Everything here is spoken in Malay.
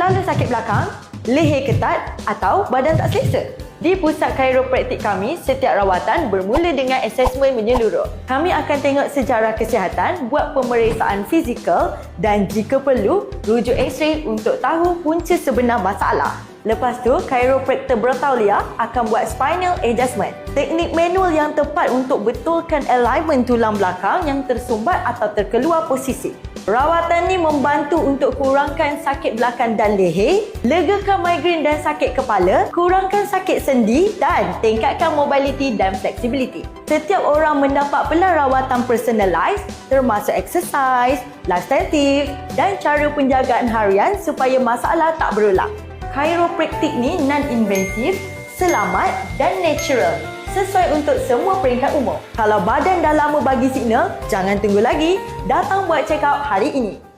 Selalu sakit belakang, leher ketat atau badan tak selesa? Di pusat chiropraktik kami, setiap rawatan bermula dengan asesmen menyeluruh. Kami akan tengok sejarah kesihatan, buat pemeriksaan fizikal dan jika perlu, rujuk x-ray untuk tahu punca sebenar masalah. Lepas tu, chiropractor Bertaulia akan buat spinal adjustment. Teknik manual yang tepat untuk betulkan alignment tulang belakang yang tersumbat atau terkeluar posisi. Rawatan ni membantu untuk kurangkan sakit belakang dan leher, legakan migrain dan sakit kepala, kurangkan sakit sendi dan tingkatkan mobility dan flexibility. Setiap orang mendapat pelan rawatan personalized termasuk exercise, lifestyle tips dan cara penjagaan harian supaya masalah tak berulang. Chiropractic ni non-invasif, selamat dan natural. Sesuai untuk semua peringkat umur. Kalau badan dah lama bagi signal, jangan tunggu lagi. Datang buat check up hari ini.